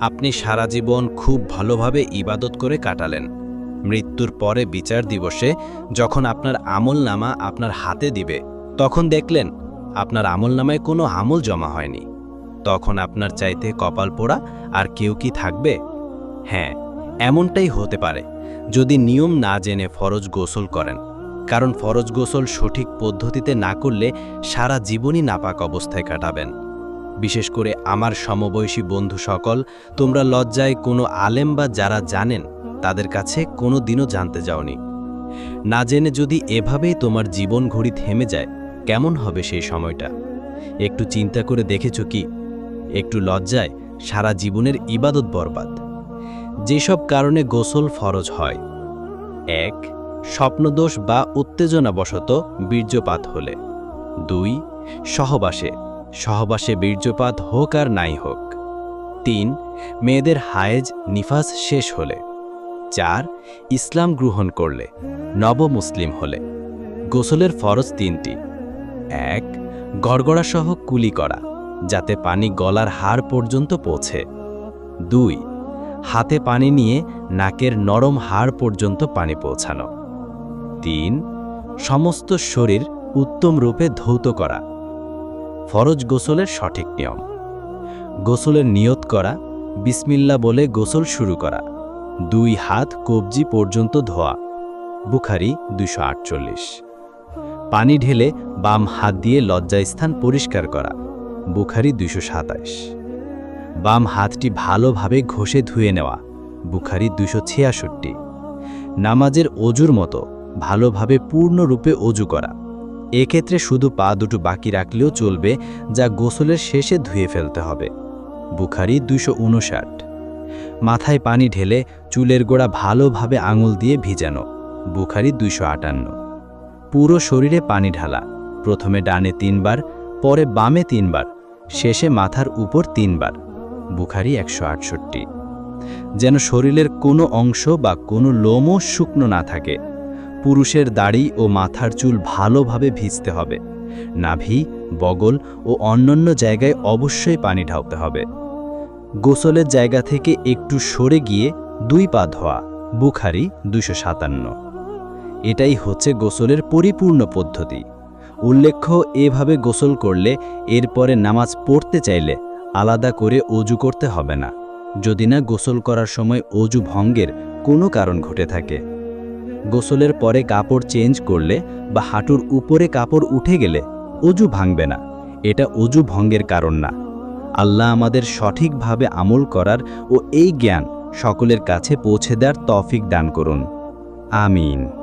আপনি সারা জীবন খুব ভালোভাবে ইবাদত করে কাটালেন। মৃত্যুর পরে বিচার দিবসে যখন আপনার আমল নামা আপনার হাতে দিবে, তখন দেখলেন আপনার আমল নামায় কোনো আমল জমা হয়নি। তখন আপনার চাইতে কপাল পোড়া আর কেউ কি থাকবে? হ্যাঁ এমনটাই হতে পারে, যদি নিয়ম না জেনে ফরজ গোসল করেন। কারণ ফরজ গোসল সঠিক পদ্ধতিতে না করলে সারা জীবনই নাপাক অবস্থায় কাটাবেন। বিশেষ করে আমার সমবয়সী বন্ধু সকল, তোমরা লজ্জায় কোনো আলেম বা যারা জানেন, তাদের কাছে কোনো দিনও জানতে যাওনি। না জেনে যদি এভাবেই তোমার জীবন ঘড়ি থেমে যায়, কেমন হবে সেই সময়টা? একটু চিন্তা করে দেখেছ কি? একটু লজ্জায় সারা জীবনের ইবাদত বরবাদ। যেসব কারণে গোসল ফরজ হয়। এক, স্বপ্নদোষ বা উত্তেজনাবশত বীর্যপাত হলে। দুই, সহবাসে। সহবাসে বীর্যপাত হোক আর নাই হোক। তিন, মেয়েদের হায়েজ নিফাস শেষ হলে। চার, ইসলাম গ্রহণ করলে, নবমুসলিম হলে। গোসলের ফরজ তিনটি। এক, গড়গড়াসহ কুলি করা, যাতে পানি গলার হাড় পর্যন্ত পৌঁছে। দুই, হাতে পানি নিয়ে নাকের নরম হাড় পর্যন্ত পানি পৌঁছানো। তিন, সমস্ত শরীর উত্তম রূপে ধৌত করা। ফরজ গোসলের সঠিক নিয়ম। গোসলের নিয়ত করা বিসমিল্লা বলে গোসল শুরু করা, দুই হাত কবজি পর্যন্ত ধোয়া, বুখারি দুশো পানি ঢেলে বাম হাত দিয়ে লজ্জাস্থান পরিষ্কার করা, বুখারি দুশো সাতাইশ। বাম হাতটি ভালোভাবে ঘষে ধুয়ে নেওয়া, বুখারি দুশো ছিয়াষট্টি। নামাজের অজুর মতো ভালোভাবে পূর্ণরূপে অজু করা এক্ষেত্রে শুধু পা দুটো বাকি রাখলেও চলবে, যা গোসলের শেষে ধুয়ে ফেলতে হবে। বুখারি দুশো মাথায় পানি ঢেলে চুলের গোড়া ভালোভাবে আঙুল দিয়ে ভিজানো। বুখারি আটান্ন। পুরো শরীরে পানি ঢালা। প্রথমে ডানে তিনবার, পরে বামে তিনবার, শেষে মাথার উপর তিনবার। বুখারি একশো আটষট্টি। যেন শরীরের কোনো অংশ বা কোনো লোমও শুকনো না থাকে। পুরুষের দাড়ি ও মাথার চুল ভালোভাবে ভিজতে হবে। নাভি, বগল ও অন্যান্য জায়গায় অবশ্যই পানি ঢালতে হবে। গোসলের জায়গা থেকে একটু সরে গিয়ে দুই পা ধোয়া, বুখারি দুশো সাতান্ন। এটাই হচ্ছে গোসলের পরিপূর্ণ পদ্ধতি। উল্লেখ্য, এভাবে গোসল করলে এরপরে নামাজ পড়তে চাইলে আলাদা করে অজু করতে হবে না। যদি না গোসল করার সময় অজু ভঙ্গের কোনো কারণ ঘটে থাকে। গোসলের পরে কাপড় চেঞ্জ করলে বা হাঁটুর উপরে কাপড় উঠে গেলে অজু ভাঙবে না। এটা অজু ভঙ্গের কারণ না। আল্লাহ আমাদের সঠিকভাবে আমল করার ও এই জ্ঞান সকলের কাছে পৌঁছে দেওয়ার তফিক দান করুন। আমিন।